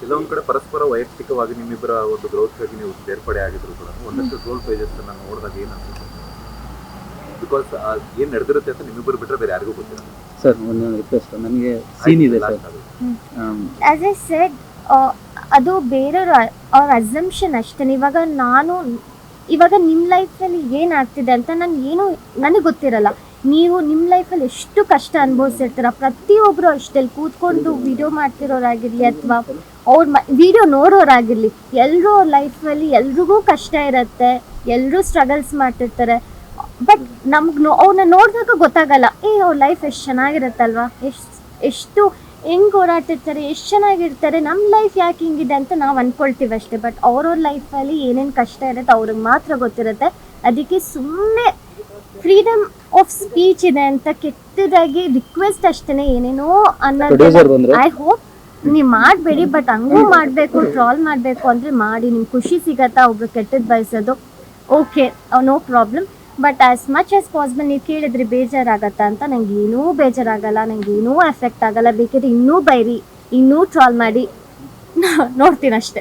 ಕೆಲವೊಂದ್ ಕಡೆ ಪರಸ್ಪರ ವೈಯಕ್ತಿಕವಾಗಿ ನಿಮ್ಮಿಬ್ಬರ ಒಂದು ಗ್ರೋತ್ಗಾಗಿ ನೀವು ಸೇರ್ಪಡೆ ಆಗಿದ್ರು ಕೂಡ ಒಂದಷ್ಟು ಟ್ರೋಲ್ ಪೇಜಸ್ ನಾನು ನೋಡಿದಾಗ ಏನ್ ಅನ್ಸುತ್ತೆ? ಬಿಕಾಸ್ ಏನ್ ನಡೆದಿರುತ್ತೆ ಅಂತ ನಿಮ್ಮಿಬ್ಬರು ಬಿಟ್ಟರೆ ಬೇರೆ ಯಾರಿಗೂ ಗೊತ್ತಿಲ್ಲ. ಸರ್ ಒಂದು ರಿಕ್ವೆಸ್ಟ್ ನನಗೆ ಸೀನ್ ಇದೆ ಸರ್. ಆಸ್ ಎ ಸೆಡ್ ಅದು ಬೇರೆಯವ್ರ ಅವ್ರ ಅಸಂಪ್ಷನ್ ಅಷ್ಟೇ ಇವಾಗ ನಾನು ಇವಾಗ ನಿಮ್ಮ ಲೈಫಲ್ಲಿ ಏನಾಗ್ತಿದೆ ಅಂತ ನಾನು ಏನು ನನಗೆ ಗೊತ್ತಿರಲ್ಲ. ನೀವು ನಿಮ್ಮ ಲೈಫಲ್ಲಿ ಎಷ್ಟು ಕಷ್ಟ ಅನುಭವಿಸಿರ್ತೀರ ಪ್ರತಿಯೊಬ್ಬರು ಅಷ್ಟೇ ಕೂತ್ಕೊಂಡು ವಿಡಿಯೋ ಮಾಡ್ತಿರೋರಾಗಿರಲಿ ಅಥವಾ ಅವ್ರ ಮ ವಿಡಿಯೋ ನೋಡೋರಾಗಿರಲಿ ಎಲ್ಲರೂ ಅವ್ರ ಲೈಫಲ್ಲಿ ಎಲ್ರಿಗೂ ಕಷ್ಟ ಇರುತ್ತೆ ಎಲ್ಲರೂ ಸ್ಟ್ರಗಲ್ಸ್ ಮಾಡ್ತಿರ್ತಾರೆ. ಬಟ್ ನಮ್ಗೆ ನೋ ಅವ್ರನ್ನ ನೋಡಿದಾಗ ಗೊತ್ತಾಗಲ್ಲ, ಏ, ಅವ್ರ ಲೈಫ್ ಎಷ್ಟು ಚೆನ್ನಾಗಿರುತ್ತಲ್ವಾ? ಎಷ್ಟು ಎಷ್ಟು ಹೆಂಗೆ ಓಡಾಡ್ತಿರ್ತಾರೆ ಎಷ್ಟು ಚೆನ್ನಾಗಿರ್ತಾರೆ ನಮ್ಮ ಲೈಫ್ ಯಾಕೆ ಹಿಂಗಿದೆ ಅಂತ ನಾವು ಅನ್ಕೊಳ್ತೀವಿ ಅಷ್ಟೇ ಬಟ್ ಅವ್ರವ್ರ ಲೈಫಲ್ಲಿ ಏನೇನು ಕಷ್ಟ ಇರುತ್ತೆ, ಅವ್ರಿಗೆ ಮಾತ್ರ ಗೊತ್ತಿರುತ್ತೆ. ಅದಕ್ಕೆ ಸುಮ್ಮನೆ ಫ್ರೀಡಮ್ ಆಫ್ ಸ್ಪೀಚ್ ಇದೆ ಅಂತ ಕೆಟ್ಟದಾಗಿ ರಿಕ್ವೆಸ್ಟ್ ಅಷ್ಟೇನೆ ಏನೇನೋ ಅನ್ನೋದು ಐ ಹೋಪ್ ನೀವ್ ಮಾಡಬೇಡಿ ಬಟ್ ಹಂಗೂ ಮಾಡಬೇಕು ಟ್ರಾಲ್ ಮಾಡಬೇಕು ಅಂದ್ರೆ ಮಾಡಿ ನಿಮ್ಗೆ ಖುಷಿ ಸಿಗತ್ತಾ ಒಬ್ರು ಕೆಟ್ಟದ್ ಬಯಸೋದು? Okay no problem but as much as possible ನೀವು ಕೇಳಿದ್ರೆ ಬೇಜಾರಾಗತ್ತಾ ಅಂತ ನಂಗೆ ಏನೂ ಬೇಜಾರಾಗಲ್ಲ ನಂಗೆ ಏನೂ ಎಫೆಕ್ಟ್ ಆಗಲ್ಲ. ಬೇಕಿದ್ರೆ ಇನ್ನೂ ಬೈರಿ ಇನ್ನೂ ಟ್ರಾಲ್ ಮಾಡಿ. ನೋಡ್ತೀನಿ ಅಷ್ಟೇ